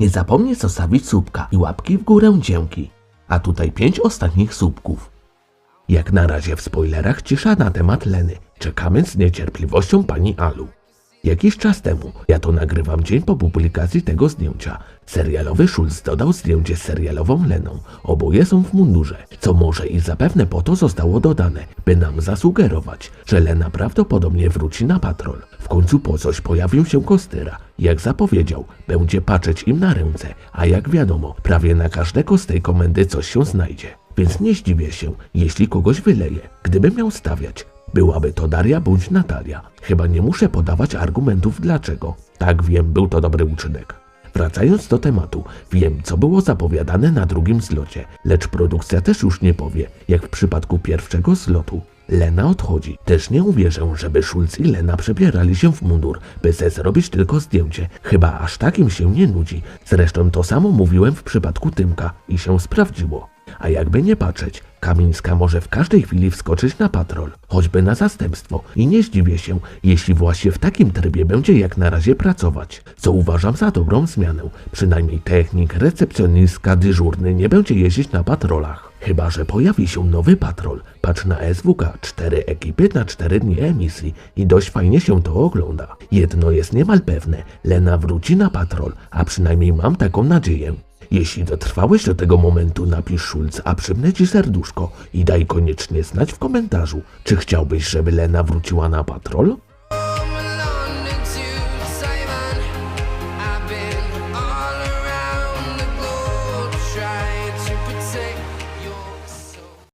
Nie zapomnij zostawić słupka i łapki w górę dzięki. A tutaj pięć ostatnich słupków. Jak na razie w spoilerach cisza na temat Leny. Czekamy z niecierpliwością pani Alu. Jakiś czas temu, ja to nagrywam dzień po publikacji tego zdjęcia, serialowy Schulz dodał zdjęcie z serialową Leną. Oboje są w mundurze, co może i zapewne po to zostało dodane, by nam zasugerować, że Lena prawdopodobnie wróci na patrol. W końcu po coś pojawił się Kostyra. Jak zapowiedział, będzie patrzeć im na ręce, a jak wiadomo, prawie na każdego z tej komendy coś się znajdzie. Więc nie zdziwię się, jeśli kogoś wyleje. Gdybym miał stawiać, Byłaby to Daria bądź Natalia. Chyba nie muszę podawać argumentów dlaczego. Tak wiem, był to dobry uczynek. Wracając do tematu, wiem, co było zapowiadane na drugim zlocie, lecz produkcja też już nie powie, jak w przypadku pierwszego zlotu. Lena odchodzi. Też nie uwierzę, żeby Schulz i Lena przebierali się w mundur, by se zrobić tylko zdjęcie. Chyba aż takim się nie nudzi. Zresztą to samo mówiłem w przypadku Tymka i się sprawdziło. A jakby nie patrzeć, Kamińska może w każdej chwili wskoczyć na patrol, choćby na zastępstwo i nie zdziwię się, jeśli właśnie w takim trybie będzie jak na razie pracować, co uważam za dobrą zmianę. Przynajmniej technik, recepcjonistka, dyżurny nie będzie jeździć na patrolach. Chyba, że pojawi się nowy patrol. Patrz na SWK, cztery ekipy na cztery dni emisji i dość fajnie się to ogląda. Jedno jest niemal pewne, Lena wróci na patrol, a przynajmniej mam taką nadzieję. Jeśli dotrwałeś do tego momentu, napisz Schulz, a przymnę ci serduszko i daj koniecznie znać w komentarzu, czy chciałbyś, żeby Lena wróciła na patrol?